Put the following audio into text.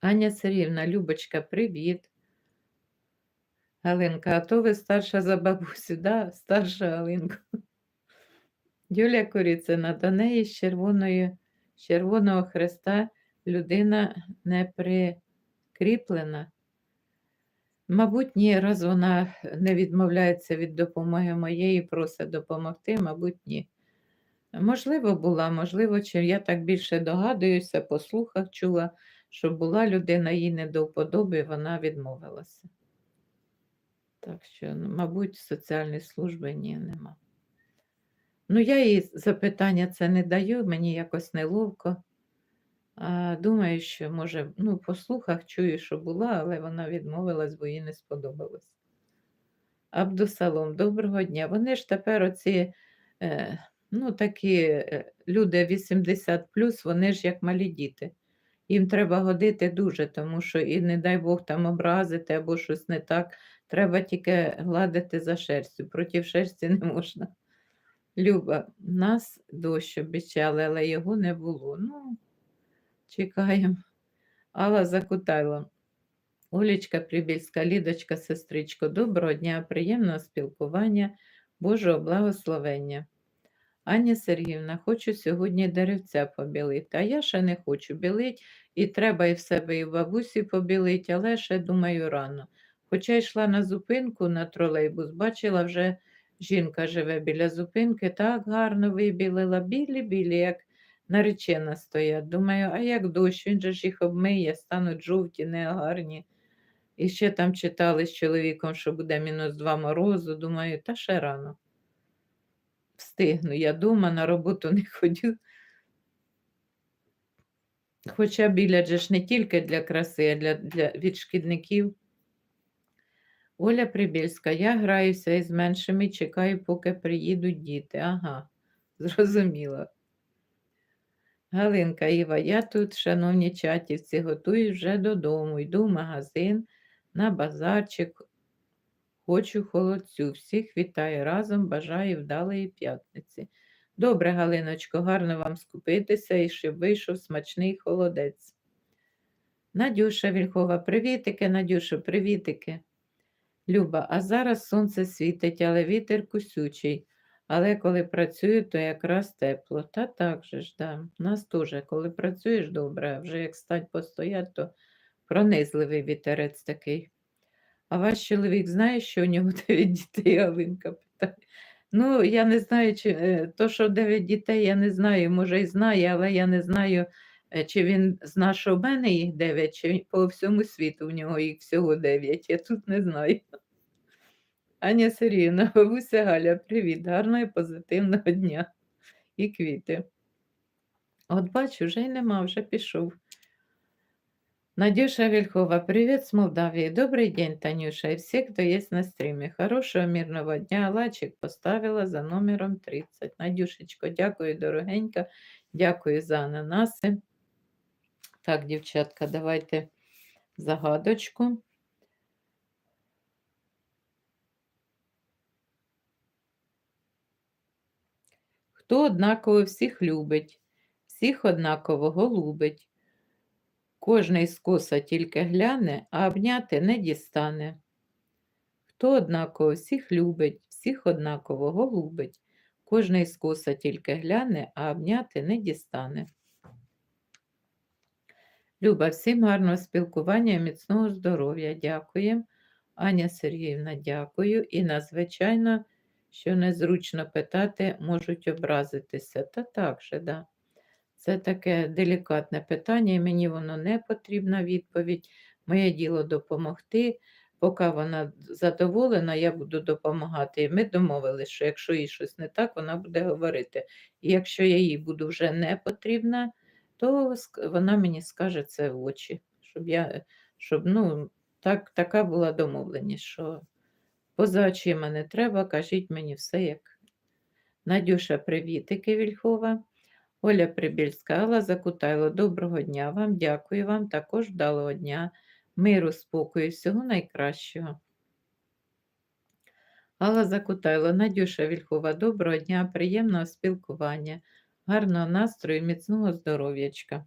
Аня Сергіївна, Любочка, привіт. Галинка, а то ви старша за бабусю, да? Старша Галинка. Юлія Куріцина, до неї з червоної, Червоного Хреста людина не прикріплена. Мабуть, ні, раз вона не відмовляється від допомоги моєї, просить допомогти, мабуть, ні. Можливо, була, можливо, чи я так більше догадуюся, по слухах чула, що була людина, їй не до вподоби, вона відмовилася. Так що, ну, мабуть, соціальної служби ні, нема. Ну, я їй запитання це не даю, мені якось неловко. А, Думаю, що, може, ну, по слухах чую, що була, але вона відмовилась, бо їй не сподобалось. Абдусалом, доброго дня. Вони ж тепер оці, е, ну, такі е, люди 80 вони ж як малі діти. Їм треба годити дуже, тому що і, не дай Бог, там образити або щось не так. Треба тільки гладити за шерстю. Проти шерсті не можна. Люба, нас дощ обіцяли, але його не було. Ну, чекаємо. Алла Закутайло. Олічка Прибільська, Лідочка, сестричко, доброго дня, приємного спілкування, Божого благословення. Аня Сергіївна, хочу сьогодні деревця побілити, а я ще не хочу білити, і треба і в себе, і в бабусі побілити, але ще думаю рано. Хоча йшла на зупинку на тролейбус, бачила вже жінка живе біля зупинки, так гарно вибілила, білі-білі, як наречена стоять. Думаю, а як дощ, він же ж їх обмиє, стануть жовті, негарні. І ще там читали з чоловіком, що буде мінус два морозу. Думаю, та ще рано. Встигну, я дома на роботу не ходю. Хоча білять же ж не тільки для краси, а для, для від шкідників. Оля Прибільська, я граюся із меншими, чекаю, поки приїдуть діти. Ага, зрозуміла. Галинка Іва, я тут, шановні чатівці, готую вже додому, йду в магазин на базарчик. Хочу холодцю. Всіх вітаю разом, бажаю вдалої п'ятниці. Добре, Галиночко, гарно вам скупитися і щоб вийшов смачний холодець. Надюша Вільхова, привітики, Надюшо, привітики. Люба, а зараз сонце світить, але вітер кусючий. Але коли працюю, то якраз тепло. Та так же ж, да. Нас теж, коли працюєш добре, а вже як стать постоять, то пронизливий вітерець такий. А ваш чоловік знає, що у нього 9 дітей, Галинка питає. Ну, я не знаю, чи е, то, що 9 дітей, я не знаю, може і знає, але я не знаю, е, чи він зна, що в мене їх 9, чи по всьому світу в нього їх всього 9. Я тут не знаю. Аня Сергіївна, бабуся Галя, привіт, гарного і позитивного дня і квіти. От бачу, вже й нема, вже пішов. Надюша Вельхова, привет с Молдавии. Добрый день, Танюша, и все, кто есть на стриме. Хорошего, мирного дня. Лачик поставила за номером 30. Надюшечко, дякую, дорогенька. Дякую за ананаси. Так, дівчатка, давайте загадочку. Хто однаково всіх любить, всіх однаково голубить. Кожний скоса тільки гляне, а обняти не дістане. Хто однаково всіх любить, всіх однаково голубить, кожний скоса тільки гляне, а обняти не дістане. Люба, всім гарного спілкування і міцного здоров'я. Дякуємо. Аня Сергіївна, дякую. І надзвичайно, що незручно питати, можуть образитися. Та так же, да. Це таке делікатне питання, і мені воно не потрібна відповідь. Моє діло допомогти. Поки вона задоволена, я буду допомагати. І ми домовилися, що якщо їй щось не так, вона буде говорити. І якщо я їй буду вже не потрібна, то вона мені скаже це в очі, щоб я, щоб, ну, так, така була домовленість, що поза очима не треба, кажіть мені все як. Надюша, привітики, Вільхова. Оля Прибільська, Алла Закутайло, доброго дня вам, дякую вам, також вдалого дня, миру, спокою, всього найкращого. Алла Закутайло, Надюша Вільхова, доброго дня, приємного спілкування, гарного настрою, міцного здоров'ячка.